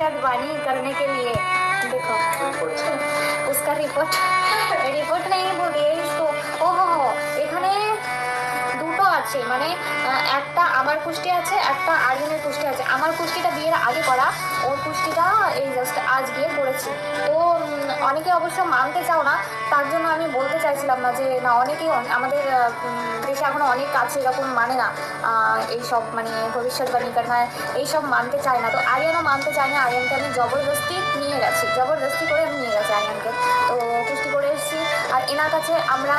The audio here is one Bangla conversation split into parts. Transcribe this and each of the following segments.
अगवानी करने के लिए। देखो उसका रिपोर्ट रिपोर्ट नहीं बोलिए इसको तो- ओहो আছে। মানে একটা আমার কুষ্টি আছে, একটা আর্জুনের কুষ্টি আছে। আমার কুষ্টিটা বিয়ের আগে করা, ওর কুষ্টিটা এই জাস্ট আজ গিয়ে পড়েছি তো অনেকে অবশ্য মানতে চাও না, তার জন্য আমি বলতে চাইছিলাম না যে, না, অনেকেই আমাদের দেশে এখনও অনেক আছে এরকম মানে না। এইসব মানে ভবিষ্যৎবাণী করনা এইসব মানতে চায় না। তো আরিয়ানও মানতে চায় না। আরিয়ানকে আমি জবরদস্তি নিয়ে গেছি। জবরদস্তি করে আমি নিয়ে গেছি আরিয়ানকে। তো পুষ্টি করে এসেছি। আর এনার কাছে আমরা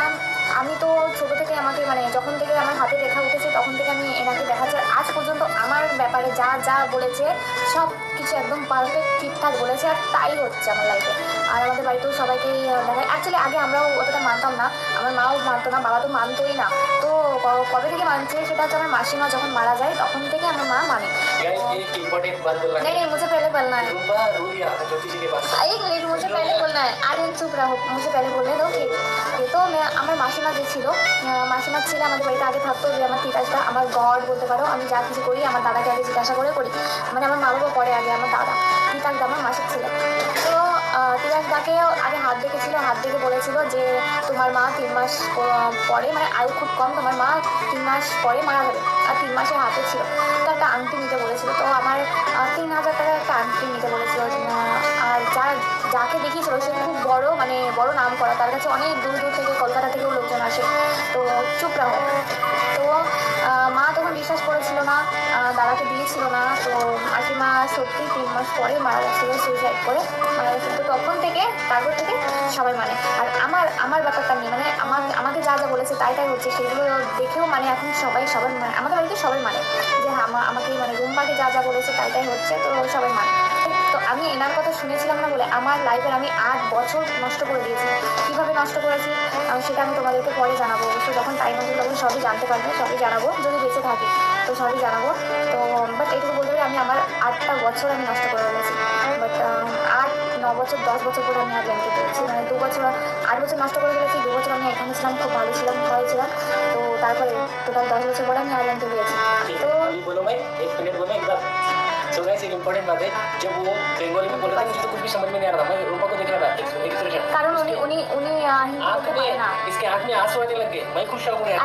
আমি তো ছোটো থেকে আমাকে মানে যখন থেকে আমার হাতে দেখা উঠেছে, তখন থেকে আমি এনাকে দেখাচ্ছি। আজ পর্যন্ত আমার ব্যাপারে যা যা বলেছে, সব কিছু একদম পারফেক্ট ঠিকঠাক বলেছে, আর তাই হচ্ছে আমার লাইফে আর আমাদের বাড়িতেও সবাইকে দেখায়। অ্যাকচুয়ালি আগে আমরাও অতটা মানতাম না। আমার মাও মানতো না, বাবা তো মানতোই না। তো কবে থেকে মানছে, সেটা হচ্ছে আমার মাসিমা যখন মারা যায়, তখন থেকে আমার মা মানে। इम्पोर्टेंट बात बोलना नहीं नहीं मुझे पहले बोलना है। रूपा रूल চুপ রাখো মুঝে পহলে বলে দাও কি তো আমার মাসিমা যে ছিল মাসিমা ছিল আমাদের বাড়িতে আগে থাকতো যে আমার তিতাসটা আমার গড বলতে পারো আমি যা কিছু করি আমার দাদাকে আগে জিজ্ঞাসা করে করি। মানে আমার মা বাবা পরে আগে আমার দাদা তিতাস আমার মাসিক ছিল। তো আহ, তিতাসদাকে আগে হাত দেখেছিল হাত দেখে বলেছিল যে তোমার মা তিন মাস পরে মানে আয়ু খুব কম তোমার মা তিন মাস পরে মারা যাবে আর তিন মাসের হাতে ছিল। তো একটা আংটি নিতে বলেছিল তো আমার তিন হাজার টাকার একটা আংটি নিতে বলেছিল আর যা যাকে দেখিয়েছিল সে খুব বড় মানে বড় নাম করা তার কাছে অনেক দূর দূর থেকে কলকাতা থেকেও লোকজন আসে। তো চুপ রাখো। দাদাকে দিয়েছিল না, তো মাসিমা সত্যি তিন মাস পরে মারা গেছিল সুইসাইড করে মারা গেছিল তো তখন থেকে, তারপর থেকে সবাই মানে। আর আমার আমার ব্যাপারটা নিয়ে মানে আমার, আমাকে যা যা বলেছে তাই তাই হচ্ছে, সেগুলো দেখেও মানে এখন সবাই সবাই মানে আমাদের বাড়িতে সবাই মানে। যে হ্যাঁ আমা- আমাকে মানে রুম্পাকে যা যা বলেছে তাই তাই হচ্ছে, তো সবাই মানে। তো আমি এনার কথা শুনেছিলাম না বলে আমার লাইফের আমি আট বছর নষ্ট করে দিয়েছি। কীভাবে নষ্ট করেছি? সেটা আমি তোমাদেরকে পরে জানাব। অবশ্যই যখন টাইম হবে তখন সবই জানতে পারবে, সবই জানাব। যদি বেঁচে থাকি, তো সবই জানাব। তো বাট এইটুকু বলতে পারি আমি আমার আটটা বছর আমি নষ্ট করে ফেলেছি। বাট আট ন বছর দশ বছর করে আমি আর ব্যাংকে পেয়েছি মানে দু বছর আট বছর নষ্ট করে ফেলেছি দু বছর আমি এখানে ছিলাম খুব ভালো ছিলাম ভয় ছিলাম। তো তারপরে টোটাল দশ বছর পরে আমি আর ব্যাংকে পেয়েছি ठीक तो गाइस एक बात है जब वो बंगाली में बोल रहा था तो कुछ भी समझ में नहीं आ रहा था। मैं रूपा को देख रहा था कारण उन्हें उन्हें उन्हें आंख में इसके आंख में आंसू आने लग गए। मैं खुश हो गया।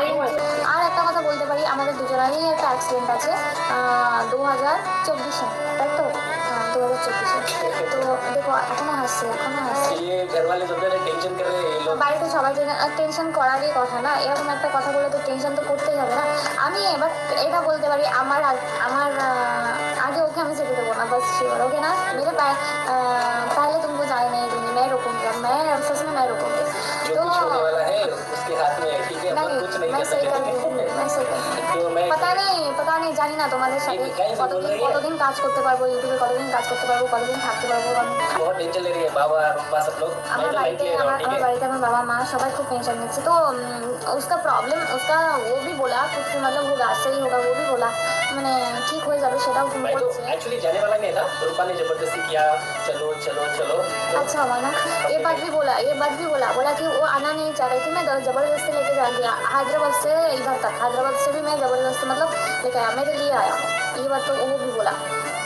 আর একটা কথা বলতে পারি আমাদের দুজনেরই একটা অ্যাক্সিডেন্ট আছে দু হাজার চব্বিশে তাই তো दो हज़ार चौबीस तो। देखो এখন হাসছে এখন হাসছে বাড়িতে সবাই টেনশন করারই কথা না এরকম একটা কথা বলে তো টেনশন তো করতেই হবে না আমি এবার এটা বলতে পারি আমার আমার आगे होके हमें ज़रूर बोलना बस श्योर ओके ना मेरे पास पहले तुमको जाए नहीं दूँगी मैं रुकूँगी अब मैं सच में मैं रुकूँगी तो नहीं मैं सही कर दूँगी আমি জানি না তোমাদের সাথে কতদিন কতদিন কাজ করতে পারব ইউটিউবে কতদিন কাজ করতে পারব কতদিন থাকতে পারব আমার বাড়িতে আমার আমার বাড়িতে আমার বাবা মা সবাই খুব টেনশন নিচ্ছে। তো উসকা প্রবলেম উসকা ও ভি বলা কিছু মতলব মানে ও গাছেই হোক ও ভি বলা মানে ঠিক হয়ে যাবে সেটাও তুমি বলছো অ্যাকচুয়ালি জানে বলা নেই না রূপালি জবরদস্তি কিয়া চলো চলো চলো। আচ্ছা মানা এ বাদ ভি বলা এ বাদ ভি বলা বলা কি ও আনা নেই চাই কি? মানে জবরদস্তি লেকে যা দিয়া হায়দ্রাবাদ সে ইবার তক হায়দ্রাবাদ সে ভি মানে জবরদস্তি মতলব লেকে मेरे लिए आया हूँ ये बात तो वो भी बोला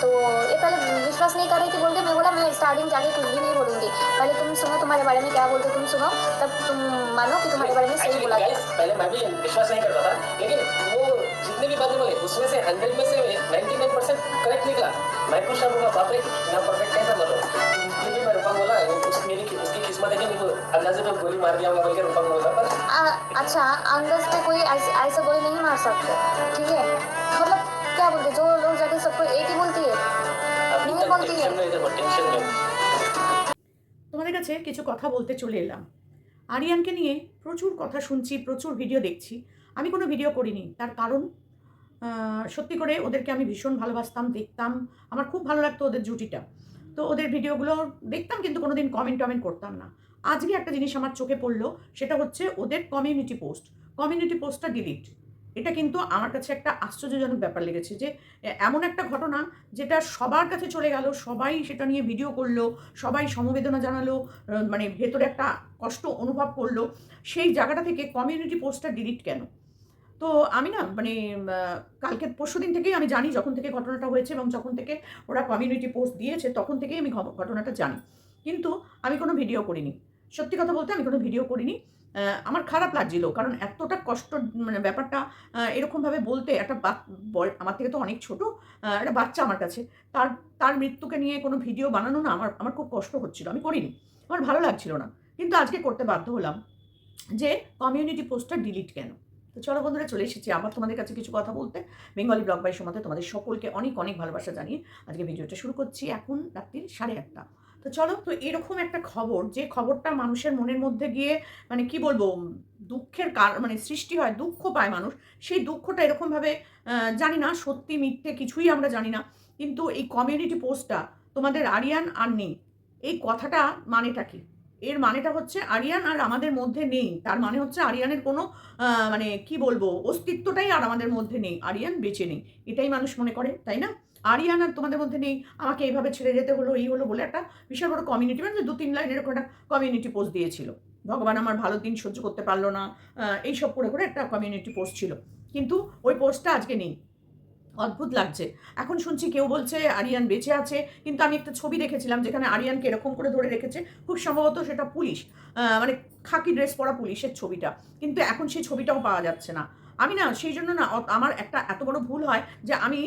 तो ये पहले विश्वास नहीं कर रही थी बोल के मैं बोला मैं स्टार्टिंग जाके कुछ भी नहीं बोलूँगी पहले तुम सुनो तुम्हारे बारे में क्या बोलते तुम सुनो तब तुम मानो कि तुम्हारे बारे में सही बोला पहले मैं भी विश्वास नहीं करता था लेकिन वो जितने भी बातें बोले उसमें से हंड्रेड में से नाइन्टी नाइन परसेंट करेक्ट निकला मैं खुश रहूँगा बाप रे इतना परफेक्ट कैसा मतलब क्योंकि मैं रूपा को बोला अंदाजे में गोली मार दिया होगा बोल के रूपा को बोला पर आ, अच्छा अंदर से कोई ऐसे ऐसा कोई नहीं मार सकते ठीक है मतलब क्या बोलते जो लोग जाके सबको एक ही बोलती है अभी नहीं तक बोलती है टेंशन में देखो टेंशन में তোমাদের কাছে কিছু কথা বলতে চলে এলাম আরিয়ানকে নিয়ে প্রচুর কথা শুনছি প্রচুর ভিডিও দেখছি আমি কোনো ভিডিও করিনি তার কারণ আহ, সত্যি করে ওদেরকে আমি ভীষণ ভালোবাসতাম দেখতাম আমার খুব ভালো লাগতো ওদের জুটিটা তো ওদের ভিডিওগুলো দেখতাম কিন্তু কোনোদিন কমেন্ট টমেন্ট করতাম না আজকে একটা জিনিস আমার চোখে পড়ল, সেটা হচ্ছে ওদের কমিউনিটি পোস্ট কমিউনিটি পোস্টটা ডিলিট এটা কিন্তু আমার কাছে একটা আশ্চর্যজনক ব্যাপার লেগেছে যে এমন একটা ঘটনা যেটা সবার কাছে চলে গেল, সবাই সেটা নিয়ে ভিডিও করল, সবাই সমবেদনা জানালো মানে ভেতরে একটা কষ্ট অনুভব করল। সেই জায়গাটা থেকে কমিউনিটি পোস্টটা ডিলিট কেন? তো আমি না মানে কালকে, পরশু দিন থেকেই আমি জানি যখন থেকে ঘটনাটা হয়েছে এবং যখন থেকে ওরা কমিউনিটি পোস্ট দিয়েছে, তখন থেকেই আমি ঘটনাটা জানি। কিন্তু আমি কোনো ভিডিও করিনি। সত্যি কথা বলতে আমি কোনো ভিডিও করিনি। আমার খারাপ লাগছিল, কারণ এতটা কষ্ট মানে ব্যাপারটা এরকমভাবে বলতে একটা আমার থেকে তো অনেক ছোট একটা বাচ্চা আমার কাছে। তার তার মৃত্যুকে নিয়ে কোনো ভিডিও বানানো না আমার আমার খুব কষ্ট হচ্ছিল, আমি করিনি, আমার ভালো লাগছিল না। কিন্তু আজকে করতে বাধ্য হলাম যে কমিউনিটি পোস্টটা ডিলিট কেন? তো চলো বন্ধুরা, চলে এসেছি আবার তোমাদের কাছে কিছু কথা বলতে। বেঙ্গলি ব্লগ বাই সমতে তোমাদের সকলকে অনেক অনেক ভালোবাসা জানিয়ে আজকে ভিডিওটা শুরু করছি এখন রাত্রির সাড়ে আটটা। তো চলো, তো এরকম একটা খবর, যে খবরটা মানুষের মনের মধ্যে গিয়ে মানে কি বলব, দুঃখের কার মানে সৃষ্টি হয়, দুঃখ পায় মানুষ, সেই দুঃখটা এরকমভাবে জানি না, সত্যি, মিথ্যে কিছুই আমরা জানি না। কিন্তু এই কমিউনিটি পোস্টটা তোমাদের আরিয়ান আর নেই, এই কথাটা মানেটা কি? এর মানেটা হচ্ছে আরিয়ান আর আমাদের মধ্যে নেই, তার মানে হচ্ছে আরিয়ানের কোনো মানে কি বলব, অস্তিত্বটাই আর আমাদের মধ্যে নেই, আরিয়ান বেঁচে নেই, এটাই মানুষ মনে করে, তাই না? আরিয়ান আর তোমাদের মধ্যে নেই, আমাকে এইভাবে ছেড়ে যেতে হলো, এই হলো বলে একটা বিশাল বড় কমিউনিটি মানে দু তিন লাইন এরকম একটা কমিউনিটি পোস্ট দিয়েছিল। ভগবান আমার ভালো দিন সহ্য করতে পারল না এইসব করে করে একটা কমিউনিটি পোস্ট ছিল। কিন্তু ওই পোস্টটা আজকে নেই। অদ্ভুত লাগছে। এখন শুনছি কেউ বলছে আরিয়ান বেঁচে আছে, কিন্তু আমি একটা ছবি দেখেছিলাম যেখানে আরিয়ানকে এরকম করে ধরে রেখেছে, খুব সম্ভবত সেটা পুলিশ মানে খাকি ড্রেস পরা পুলিশের ছবিটা। কিন্তু এখন সেই ছবিটাও পাওয়া যাচ্ছে না। আমি না, সেই জন্য না আমার একটা এত বড় ভুল হয় যে আমি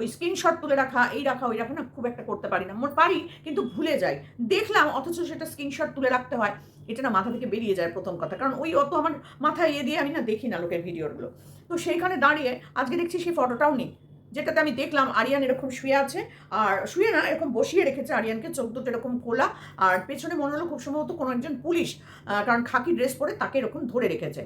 ওই স্ক্রিনশট তুলে রাখা, এই রাখা, ওই রাখা না খুব একটা করতে পারি না। পারি, কিন্তু ভুলে যাই। দেখলাম, অথচ সেটা স্ক্রিনশট তুলে রাখতে হয়। এটা না মাথা থেকে বেরিয়ে যায় প্রথম কথা। কারণ ওই অত আমার মাথায় ইয়ে দিয়ে আমি না দেখি না লোকের ভিডিওগুলো। তো সেইখানে দাঁড়িয়ে আজকে দেখছি সেই ফটোটাও নেই। যেটাতে আমি দেখলাম, আরিয়ান এরকম শুয়ে আছে। আর শুয়ে না, এরকম বসিয়ে রেখেছে আরিয়ানকে, চোখ দুটো এরকম খোলা। আর পেছনে মনে হলো খুব সম্ভবত কোনো একজন পুলিশ কারণ খাকি ড্রেস পরে তাকে এরকম ধরে রেখেছে।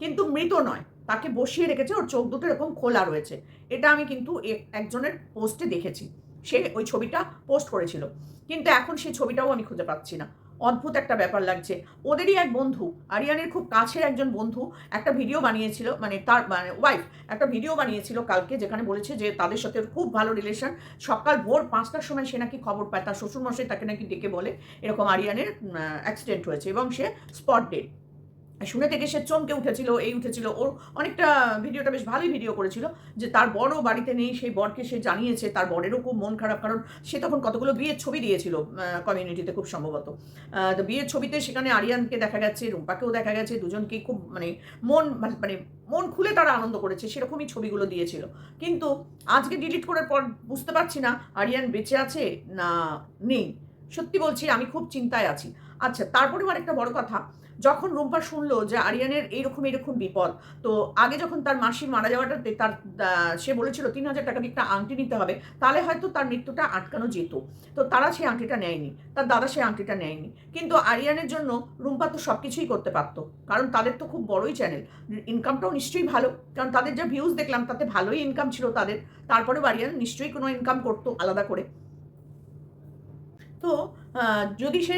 কিন্তু মৃত নয়। তাকে বসিয়ে রেখেছে, ওর চোখ দুটো এরকম খোলা রয়েছে। এটা আমি কিন্তু একজনের পোস্টে দেখেছি। সে ওই ছবিটা পোস্ট করেছিল। কিন্তু এখন সেই ছবিটাও আমি খুঁজে পাচ্ছি না। অদ্ভুত একটা ব্যাপার লাগছে। ওদেরই এক বন্ধু, আরিয়ানের খুব কাছের একজন বন্ধু, একটা ভিডিও বানিয়েছিল মানে তার মানে ওয়াইফ একটা ভিডিও বানিয়েছিল কালকে, যেখানে বলেছে যে তাদের সাথে খুব ভালো রিলেশন সকাল ভোর পাঁচটার সময় সে নাকি খবর পায়, তার শ্বশুরমশাই তাকে নাকি ডেকে বলে, এরকম আরিয়ানের অ্যাক্সিডেন্ট হয়েছে এবং সে স্পট ডেট শুনে থেকে সে চমকে উঠেছিল, এই উঠেছিল, ওর অনেকটা ভিডিওটা বেশ ভালোই ভিডিও করেছিল, যে তার বড় বাড়িতে নেই, সেই বরকে সে জানিয়েছে, তার বরেরও খুব মন খারাপ, কারণ সে তখন কতগুলো বিয়ের ছবি দিয়েছিল কমিউনিটিতে খুব সম্ভবত। তো বিয়ের ছবিতে সেখানে আরিয়ানকে দেখা গেছে, রুম্পাকেও দেখা গেছে, দুজনকেই খুব মানে মন মানে মন খুলে তারা আনন্দ করেছে, সেরকমই ছবিগুলো দিয়েছিল। কিন্তু আজকে ডিলিট করার পর বুঝতে পারছি না, আরিয়ান বেঁচে আছে না নেই? সত্যি বলছি, আমি খুব চিন্তায় আছি। আচ্ছা তারপরেও আরেকটা বড় কথা যখন রুম্পা শুনলো যে আরিয়ানের এইরকম এরকম বিপদ, তো আগে যখন তার মাসির মারা যাওয়াটাতে তার সে বলেছিল তিন হাজার টাকা একটা আংটি নিতে হবে, তাহলে হয়তো তার মৃত্যুটা আটকানো যেত। তো তারা সেই আংটিটা নেয়নি, তার দাদা সেই আংটিটা নেয়নি। কিন্তু আরিয়ানের জন্য রুম্পা তো সব কিছুই করতে পারতো, কারণ তাদের তো খুব বড়ই চ্যানেল ইনকামটাও নিশ্চয়ই ভালো, কারণ তাদের যা ভিউজ দেখলাম তাতে ভালোই ইনকাম ছিল তাদের, তারপরেও আরিয়ান নিশ্চয়ই কোনো ইনকাম করতো আলাদা করে। তো যদি সে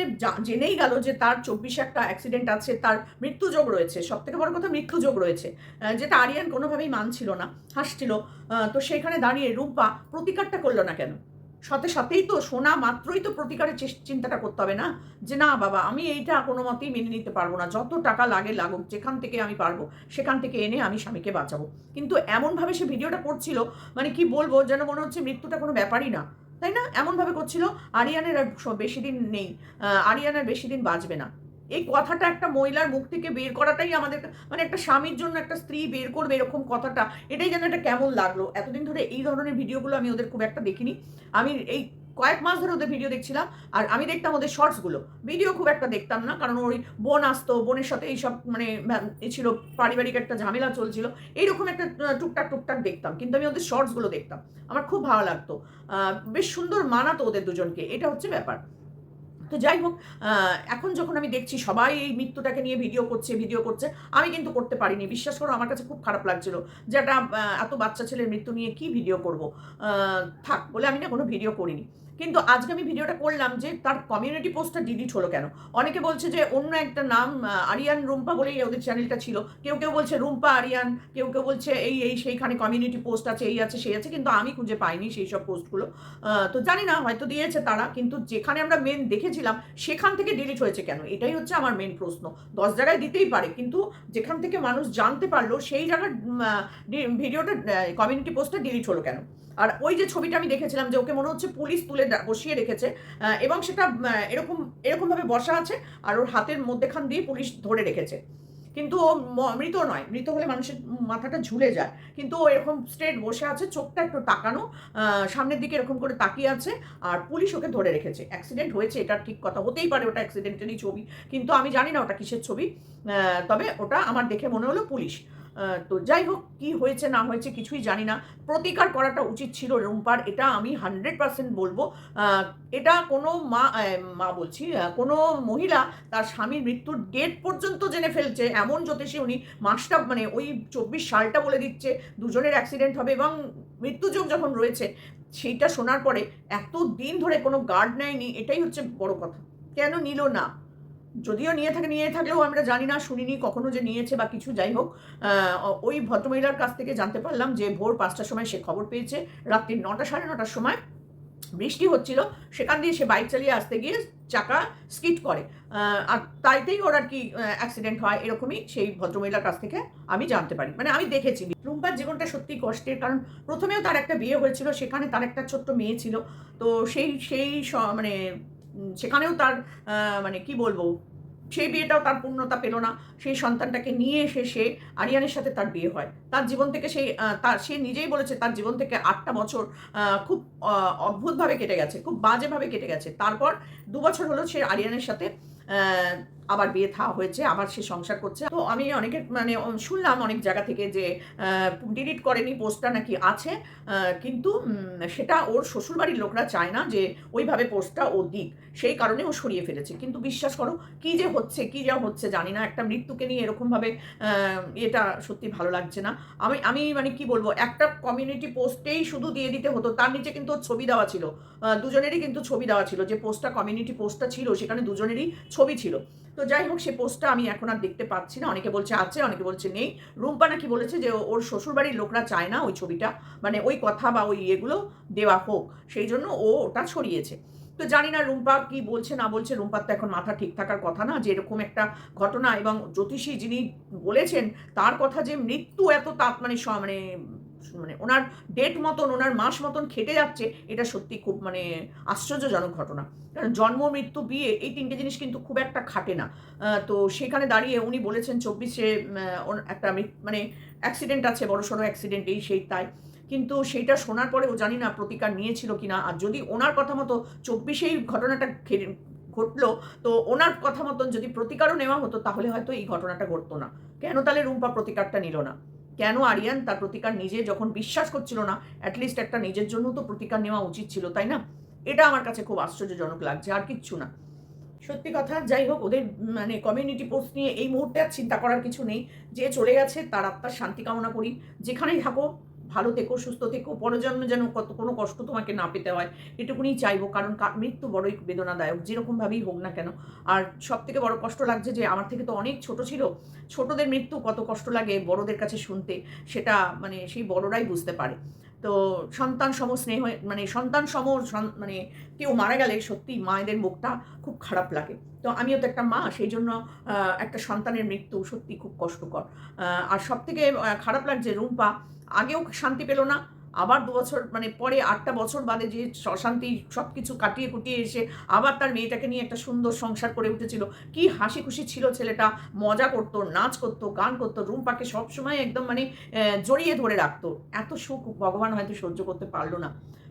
জেনেই গেল যে তার চব্বিশে একটা অ্যাক্সিডেন্ট আছে, তার মৃত্যুযোগ রয়েছে সব থেকে বড় কথা মৃত্যুযোগ রয়েছে যেটা আরিয়ান কোনোভাবেই মানছিল না, হাসছিল তো সেখানে দাঁড়িয়ে রূপা প্রতিকারটা করল না কেন? সাথে সাথেই তো শোনা মাত্রই তো প্রতিকারের চিন্তাটা করতে হবে না, যে না বাবা, আমি এইটা কোনো মতেই মেনে নিতে পারব না, যত টাকা লাগে লাগুক, যেখান থেকে আমি পারব, সেখান থেকে এনে আমি স্বামীকে বাঁচাবো। কিন্তু এমনভাবে সে ভিডিওটা করছিল মানে কি বলব, যেন মনে হচ্ছে মৃত্যুটা কোনো ব্যাপারই না। তাই না? এমনভাবে করছিল, আরিয়ানের আর বেশি দিন নেই। আরিয়ানের আরিয়ান আর বেশি দিন বাঁচবে না। এই কথাটা একটা মহিলার মুখ থেকে বের করাটাই আমাদের মানে একটা স্বামীর জন্য একটা স্ত্রী বের করবে এরকম কথাটা, এটাই যেন একটা কেমন লাগল। এতদিন ধরে এই ধরনের ভিডিওগুলো আমি ওদের খুব একটা দেখিনি। আমি এই কয়েক মাস ধরে ওদের ভিডিও দেখছিলাম, আর আমি দেখতাম ওদের শর্টসগুলো ভিডিও খুব একটা দেখতাম না, কারণ ওই বোন আসতো, বোনের সাথে এইসব মানে এ ছিল, পারিবারিক একটা ঝামেলা চলছিল। এইরকম একটা টুকটাক টুকটাক দেখতাম, কিন্তু আমি ওদের শর্টসগুলো দেখতাম। আমার খুব ভালো লাগতো। বেশ সুন্দর মানাতো ওদের দুজনকে, এটা হচ্ছে ব্যাপার। তো যাই হোক এখন যখন আমি দেখছি সবাই এই মৃত্যুটাকে নিয়ে ভিডিও করছে ভিডিও করছে, আমি কিন্তু করতে পারিনি। বিশ্বাস করো, আমার কাছে খুব খারাপ লাগছিল যে একটা এত বাচ্চা ছেলের মৃত্যু নিয়ে কি ভিডিও করব? থাক বলে আমি না কোনো ভিডিও করিনি। কিন্তু আজকে আমি ভিডিওটা করলাম যে তার কমিউনিটি পোস্টটা ডিলিট হলো কেন? অনেকে বলছে যে অন্য একটা নাম আরিয়ান রুম্পা বলেই ওদের চ্যানেলটা ছিল। কেউ কেউ বলছে রুম্পা, আরিয়ান, কেউ কেউ বলছে এই এই, সেইখানে কমিউনিটি পোস্ট আছে, এই আছে, সেই আছে, কিন্তু আমি খুঁজে পাইনি সেই সব পোস্টগুলো তো জানি না, হয়তো দিয়েছে তারা, কিন্তু যেখানে আমরা মেন দেখেছিলাম, সেখান থেকে ডিলিট হয়েছে কেন? এটাই হচ্ছে আমার মেন প্রশ্ন। দশ জায়গায় দিতেই পারে, কিন্তু যেখান থেকে মানুষ জানতে পারল, সেই জায়গার ভিডিওটা কমিউনিটি পোস্টটা ডিলিট হলো কেন? আর ওই যে ছবিটা আমি দেখেছিলাম যে ওকে মনে হচ্ছে পুলিশ তুলে বসিয়ে রেখেছে এবং সেটা এরকম, এরকমভাবে বসা আছে আর ওর হাতের মধ্যেখান দিয়ে পুলিশ ধরে রেখেছে। কিন্তু ও মৃত নয়, মৃত হলে মানুষের মাথাটা ঝুলে যায়। কিন্তু ও এরকম স্ট্রেট বসে আছে, চোখটা একটু তাকানো সামনের দিকে এরকম করে তাকিয়ে আছে আর পুলিশ ওকে ধরে রেখেছে। অ্যাক্সিডেন্ট হয়েছে, এটা ঠিক কথা হতেই পারে ওটা অ্যাক্সিডেন্টেরই ছবি। কিন্তু আমি জানি না ওটা কিসের ছবি তবে ওটা আমার দেখে মনে হলো পুলিশ। তো যাই হোক, কি হয়েছে, না হয়েছে কিছুই জানি না। প্রতিকার করাটা উচিত ছিল রুম্পার, এটা আমি হান্ড্রেড পার্সেন্ট বলব। এটা কোনো মা মা বলছি কোনো মহিলা তার স্বামীর মৃত্যুর ডেট পর্যন্ত জেনে ফেলছে, এমন জ্যোতিষী উনি মাসটা মানে ওই চব্বিশ সালটা বলে দিচ্ছে, দুজনের অ্যাক্সিডেন্ট হবে এবং মৃত্যুযোগ যখন রয়েছে, সেইটা শোনার পরে এত দিন ধরে কোনো গার্ড নেয়নি, এটাই হচ্ছে বড় কথা। কেন নিল না? যদিও নিয়ে থাকে, নিয়ে থাকলেও আমরা জানি না, শুনিনি কখনো যে নিয়েছে বা কিছু, যাই হোক ওই ভদ্রমহিলার কাছ থেকে জানতে পারলাম যে ভোর পাঁচটার সময় সে খবর পেয়েছে। রাত্রি নটা, সাড়ে নটার সময় বৃষ্টি হচ্ছিল, সেখান দিয়ে সে বাইক চালিয়ে আসতে গিয়ে চাকা স্কিট করে। আর তাইতেই ওর আর কি অ্যাক্সিডেন্ট হয়, এরকমই সেই ভদ্রমহিলার কাছ থেকে আমি জানতে পারি। মানে আমি দেখেছি। রুম্পার জীবনটা সত্যি কষ্টের, কারণ প্রথমেও তার একটা বিয়ে হয়েছিল, সেখানে তার একটা ছোট্ট মেয়ে ছিল। তো সেই সেই মানে সেখানেও তার মানে কি বলব সেই বিয়েটাও তার পূর্ণতা পেল না। সেই সন্তানটাকে নিয়ে এসে সে আরিয়ানের সাথে তার বিয়ে হয়। তার জীবন থেকে সেই তার, সে নিজেই বলেছে তার জীবন থেকে আটটা বছর খুব অদ্ভুতভাবে কেটে গেছে, খুব বাজেভাবে কেটে গেছে। তারপর দু বছর হলো সে আরিয়ানের সাথে আবার বিয়ে থা হয়েছে, আবার সে সংসার করছে। তো আমি অনেকের মানে শুনলাম অনেক জায়গা থেকে যে ডিলিট করেনি, পোস্টটা নাকি আছে কিন্তু সেটা ওর শ্বশুরবাড়ির লোকরা চায় না যে, ওইভাবে পোস্টটা ও দিক। সেই কারণে ও সরিয়ে ফেলেছে। কিন্তু বিশ্বাস করো, কি যে হচ্ছে, কি যা হচ্ছে জানি না। একটা মৃত্যুকে নিয়ে এরকমভাবে এটা সত্যি ভালো লাগছে না। আমি আমি মানে কি বলব, একটা কমিউনিটি পোস্টেই শুধু দিয়ে দিতে হতো। তার নিচে কিন্তু ওর ছবি দেওয়া ছিল। দুজনেরই কিন্তু ছবি দেওয়া ছিল যে, পোস্টটা কমিউনিটি পোস্টটা ছিল, সেখানে দুজনেরই ছবি ছিল। তো যাই হোক, সে পোস্টটা আমি এখন আর দেখতে পাচ্ছি না। অনেকে বলছে আছে, অনেকে বলছে নেই। রুম্পা নাকি বলেছে যে ওর শ্বশুরবাড়ির লোকরা চায় না ওই ছবিটা। মানে ওই কথা বা ওই ইয়েগুলো দেওয়া হোক। সেই জন্য ও ওটা ছড়িয়েছে। তো জানি না রুম্পা কি বলছে, না বলছে। রুম্পার তো এখন মাথা ঠিক থাকার কথা না, যে এরকম একটা ঘটনা এবং জ্যোতিষী যিনি বলেছেন, তার কথা যে মৃত্যু এত তাপ মানে মানে মানে ওনার ডেট মতন, ওনার মাস মতন খেটে যাচ্ছে, এটা সত্যি খুব মানে আশ্চর্যজনক ঘটনা। কারণ জন্ম, মৃত্যু, বিয়ে, এই তিনটে জিনিস কিন্তু খুব একটা খাটে না। তো সেখানে দাঁড়িয়ে উনি বলেছেন, চব্বিশে একটা মানে অ্যাক্সিডেন্ট আছে, বড় সড়ো অ্যাক্সিডেন্ট এই, সেই, তাই। কিন্তু সেইটা শোনার পরে ও জানি না প্রতিকার নিয়েছিল কিনা। আর যদি ওনার কথা মতো চব্বিশেই ঘটনাটা ঘটলো, তো ওনার কথা মতন যদি প্রতিকারও নেওয়া হতো, তাহলে হয়তো এই ঘটনাটা ঘটতো না। কেন তাহলে রুম্পা প্রতিকারটা নিল না? কেন আরিয়ান তার প্রতিকার নিজে যখন বিশ্বাস করছিল না অ্যাটলিস্ট একটা নিজের জন্য তো প্রতিকার নেওয়া উচিত ছিল, তাই না? এটা আমার কাছে খুব আশ্চর্যজনক লাগছে, আর কিচ্ছু না। সত্যি কথা, যাই হোক, ওদের মানে কমিউনিটি পোস্ট নিয়ে এই মুহূর্তে আর চিন্তা করার কিছু নেই। যে চলে গেছে, তার আত্মার শান্তি কামনা করি। যেখানেই থাকো ভালো থেকো, সুস্থ থেকো পরজন্মে যেন কত, কোনো কষ্ট তোমাকে না পেতে হয় এটুকুনি চাইব, কারণ মৃত্যু বড়ই বেদনাদায়ক যেরকমভাবেই হোক না কেন। আর সব থেকে বড় কষ্ট লাগছে যে, আমার থেকে তো অনেক ছোট ছিল, ছোটদের মৃত্যু কত কষ্ট লাগে বড়দের কাছে শুনতে, সেটা মানে সেই বড়রাই বুঝতে পারে। তো সন্তান সম স্নেহ মানে সন্তান সম মানে কেউ মারা গেলে সত্যি মায়েদের মুখটা খুব খারাপ লাগে। তো আমিও তো একটা মা, সেই জন্য একটা সন্তানের মৃত্যু সত্যি খুব কষ্টকর। আর সব থেকে খারাপ লাগছে রুম্পা আগেও শান্তি পেল না, আবার দু বছর মানে পরে আটটা বছর বাদে যে অশান্তি সব কিছু কাটিয়ে কুটিয়ে এসে আবার তার মেয়েটাকে নিয়ে একটা সুন্দর সংসার করে উঠেছিল। কি হাসি খুশি ছিল ছেলেটা, মজা করত, নাচ করত, গান করতো, রুম্পাকে সবসময় একদম মানে জড়িয়ে ধরে রাখতো। এত সুখ ভগবান হয়তো সহ্য করতে পারল না।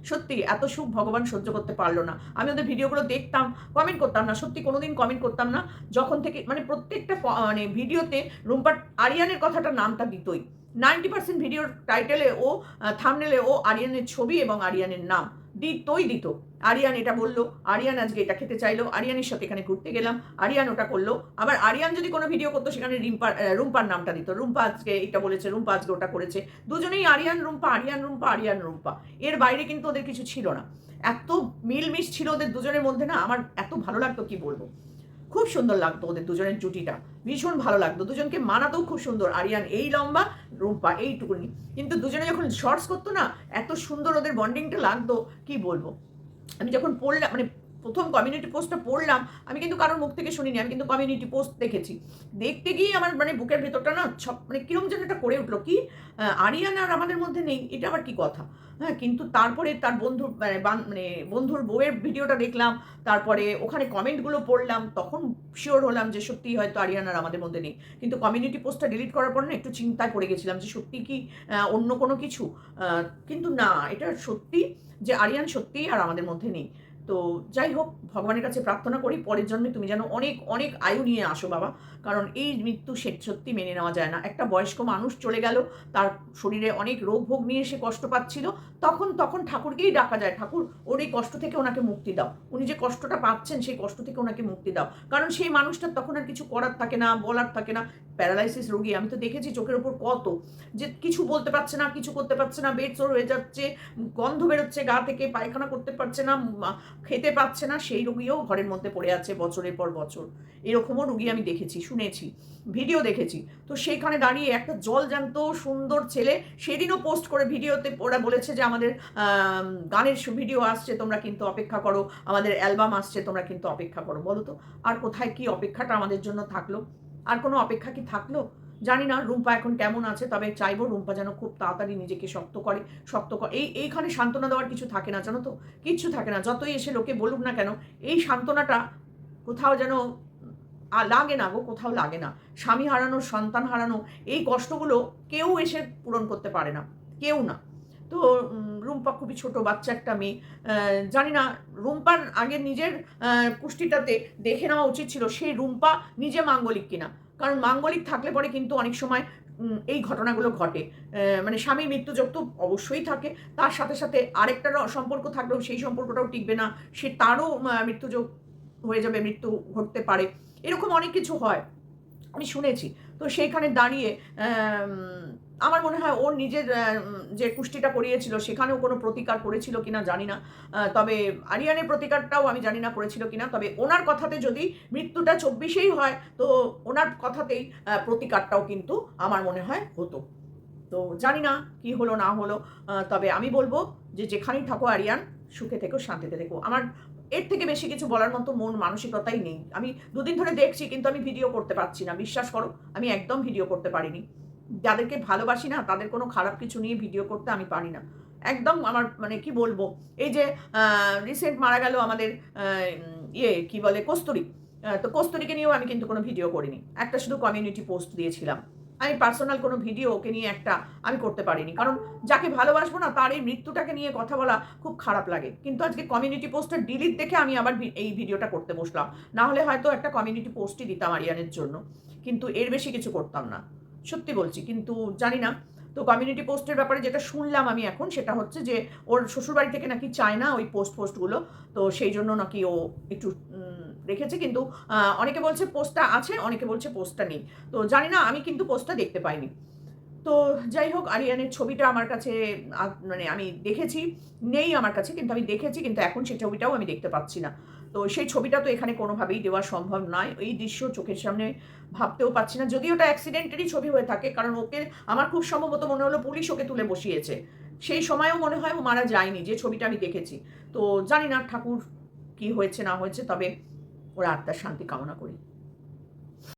সত্যি, এত সুখ ভগবান সহ্য করতে পারল না। আমি ওদের ভিডিওগুলো দেখতাম কমেন্ট করতাম না, সত্যি কোনোদিন কমেন্ট করতাম না। যখন থেকে মানে প্রত্যেকটা মানে ভিডিওতে রুম্পার আরিয়ানের কথাটা নামটা দিতই। নাইনটি পার্সেন্ট ভিডিওর টাইটেলে ও থামনেলে ও আরিয়ানের ছবি এবং আরিয়ানের নাম। দিতই দিত। আরিয়ান এটা বলল আরিয়ান আজকে এটা খেতে চাইলো আরিয়ানের সাথে এখানে ঘুরতে গেলাম আরিয়ান ওটা করল। আবার আরিয়ান যদি কোনো ভিডিও করতো সেখানে রিম্পার আহ, রুম্পার নামটা দিত। রুম্পা আজকে এটা বলেছে রুম্পা আজকে ওটা করেছে। দুজনেই আরিয়ান রুম্পা আরিয়ান রুম্পা আরিয়ান রুম্পা। এর বাইরে কিন্তু ওদের কিছু ছিল না। এত মিলমিশ ছিল ওদের দুজনের মধ্যে না আমার এত ভালো লাগতো কি বলব? খুব সুন্দর লাগতো ওদের দুজনের জুটিটা। ভীষণ ভালো লাগতো। দুজনকে মানাতেও খুব সুন্দর। আরিয়ান এই লম্বা রুম্পা এইটুকুনি। কিন্তু দুজনে যখন শর্টস করতো না, এত সুন্দর ওদের বন্ডিংটা লাগতো, কি বলব? আমি যখন পড়লাম মানে প্রথম কমিউনিটি পোস্টটা পড়লাম, আমি কিন্তু কারোর মুখ থেকে শুনিনি, আমি কিন্তু কমিউনিটি পোস্ট দেখেছি। দেখতে গিয়ে আমার মানে বুকের ভেতরটা না মানে কিরম যেন এটা করে উঠল। কি? আরিয়ান আর আমাদের মধ্যে নেই, এটা আবার কি কথা? হ্যাঁ কিন্তু তারপরে তার বন্ধুর মানে মানে বন্ধুর বউয়ের ভিডিওটা দেখলাম, তারপরে ওখানে কমেন্টগুলো পড়লাম, তখন শিওর হলাম যে সত্যিই হয়তো আরিয়ানার আমাদের মধ্যে নেই। কিন্তু কমিউনিটি পোস্টটা ডিলিট করার পর না একটু চিন্তায় পড়ে গেছিলাম যে সত্যি কি অন্য কোনো কিছু? কিন্তু না, এটা সত্যি যে আরিয়ান সত্যিই আর আমাদের মধ্যে নেই। তো যাই হোক, ভগবানের কাছে প্রার্থনা করি, পরের জন্মে তুমি যেন অনেক অনেক আয়ু নিয়ে আসো বাবা। কারণ এই মৃত্যু সে সত্যি মেনে নেওয়া যায় না। একটা বয়স্ক মানুষ চলে গেল, তার শরীরে অনেক রোগ ভোগ নিয়ে সে কষ্ট পাচ্ছিল, তখন তখন ঠাকুরকেই ডাকা যায়, ঠাকুর, ওর এই কষ্ট থেকে ওনাকে মুক্তি দাও। উনি যে কষ্টটা পাচ্ছেন, সেই কষ্ট থেকে ওনাকে মুক্তি দাও। কারণ সেই মানুষটার তখন আর কিছু করার থাকে না, বলার থাকে না। প্যারালাইসিস রোগী, আমি তো দেখেছি চোখের ওপর কত। যে কিছু বলতে পারছে না, কিছু করতে পারছে না, বেড সোর হয়ে যাচ্ছে, গন্ধ বেরোচ্ছে, গা থেকে পায়খানা করতে পারছে না খেতে পাচ্ছে না সেই রুগীও ঘরের মধ্যে পড়ে আছে বছরের পর বছর। এরকমও রুগী আমি দেখেছি শুনেছি ভিডিও দেখেছি। তো সেইখানে দাঁড়িয়ে একটা জল জ্যান্ত সুন্দর ছেলে সেদিনও পোস্ট করে ভিডিওতে ওরা বলেছে যে আমাদের আম, গানের ভিডিও আসছে তোমরা কিন্তু অপেক্ষা করো আমাদের অ্যালবাম আসছে তোমরা কিন্তু অপেক্ষা করো। বলো তো আর কোথায় কি অপেক্ষাটা আমাদের জন্য থাকল? আর কোনো অপেক্ষা কি থাকল? জানি না রুম্পা এখন কেমন আছে তবে চাইব রুম্পা যেন খুব তাড়াতাড়ি নিজেকে শক্ত করে শক্ত করে এই এইখানে সান্ত্বনা দেওয়ার কিছু থাকে না জানো তো? কিচ্ছু থাকে না যতই এসে লোকে বলুক না কেন এই সান্ত্বনাটা কোথাও যেন লাগে না গো কোথাও লাগে না। স্বামী হারানো সন্তান হারানো এই কষ্টগুলো কেউ এসে পূরণ করতে পারে না কেউ না। তো রুম্পা খুবই ছোট বাচ্চা একটা মেয়ে জানি না রুম্পার আগে নিজের আহ, পুষ্টিটাতে দেখে নেওয়া উচিত ছিল সেই রুম্পা নিজে মাঙ্গলিক কিনা। কারণ মাঙ্গলিক থাকলে পরে কিন্তু অনেক সময় এই ঘটনাগুলো ঘটে। মানে স্বামীর মৃত্যুযোগ তো অবশ্যই থাকে। তার সাথে সাথে আরেকটারও সম্পর্ক থাকলেও সেই সম্পর্কটাও টিকবে না। সে তারও মৃত্যুযোগ হয়ে যাবে, মৃত্যু ঘটতে পারে। এরকম অনেক কিছু হয়। আমি শুনেছি। তো সেইখানে দাঁড়িয়ে আমার মনে হয় ওর নিজের যে কুষ্টিটা করিয়েছিল, সেখানেও কোনো প্রতিকার করেছিল কিনা জানি না। তবে আরিয়ানের প্রতিকারটাও আমি জানি না করেছিল কিনা। তবে ওনার কথাতে যদি মৃত্যুটা চব্বিশেই হয়, তো ওনার কথাতেই প্রতিকারটাও কিন্তু আমার মনে হয় হতো। তো জানি না কি হলো, না হলো তবে আমি বলব যে যেখানেই থাকো আরিয়ান, সুখে থেকো, শান্তিতে থেকো। আমার এর থেকে বেশি কিছু বলার মতো মন মানসিকতাই নেই। আমি দুদিন ধরে দেখছি, কিন্তু আমি ভিডিও করতে পারছি না। বিশ্বাস করো, আমি একদম ভিডিও করতে পারিনি। যাদেরকে ভালোবাসি না, তাদের কোনো খারাপ কিছু নিয়ে ভিডিও করতে আমি পারি না। একদম আমার মানে কি বলব, এই যে রিসেন্ট মারা গেল আমাদের ইয়ে কি বলে, কস্তুরি। তো কস্তুরিকে নিয়েও আমি কিন্তু কোনো ভিডিও করিনি। একটা শুধু কমিউনিটি পোস্ট দিয়েছিলাম। আমি পার্সোনাল কোনো ভিডিও ওকে নিয়ে একটা আমি করতে পারিনি। কারণ যাকে ভালোবাসবো না, তার এই মৃত্যুটাকে নিয়ে কথা বলা খুব খারাপ লাগে। কিন্তু আজকে কমিউনিটি পোস্টের ডিলিট দেখে আমি আবার এই ভিডিওটা করতে বসলাম। না হলে হয়তো একটা কমিউনিটি পোস্টই দিতাম আরিয়ানের জন্য। কিন্তু এর বেশি কিছু করতাম না। সত্যি বলছি, কিন্তু জানি না। তো কমিউনিটি পোস্টের ব্যাপারে যেটা শুনলাম আমি এখন, সেটা হচ্ছে যে ওর শ্বশুরবাড়ি থেকে নাকি চায় না ওই পোস্ট পোস্টগুলো তো সেই জন্য নাকি ও একটু রেখেছে, কিন্তু অনেকে বলছে পোস্টটা আছে, অনেকে বলছে পোস্টটা নেই। তো জানি না, আমি কিন্তু পোস্টটা দেখতে পাইনি। তো যাই হোক, আরিয়ানের ছবিটা আমার কাছে মানে আমি দেখেছি, নেই আমার কাছে, কিন্তু আমি দেখেছি, কিন্তু এখন সেই ছবিটাও আমি দেখতে পাচ্ছি না। তো সেই ছবিটা তো এখানে কোনোভাবেই দেওয়া সম্ভব নয়। এই দৃশ্য চোখের সামনে ভাবতেও পাচ্ছি না। যদি ওটা অ্যাক্সিডেন্টেরই ছবি হয়ে থাকে, কারণ ওকে আমার খুব সম্ভবত মনে হলো পুলিশ ওকে তুলে বসিয়েছে। সেই সময়ও মনে হয় ও মারা যায়নি, যে ছবিটা আমি দেখেছি। তো জানি না ঠাকুর কি হয়েছে না হয়েছে, তবে ওরা আত্মার শান্তি কামনা করি।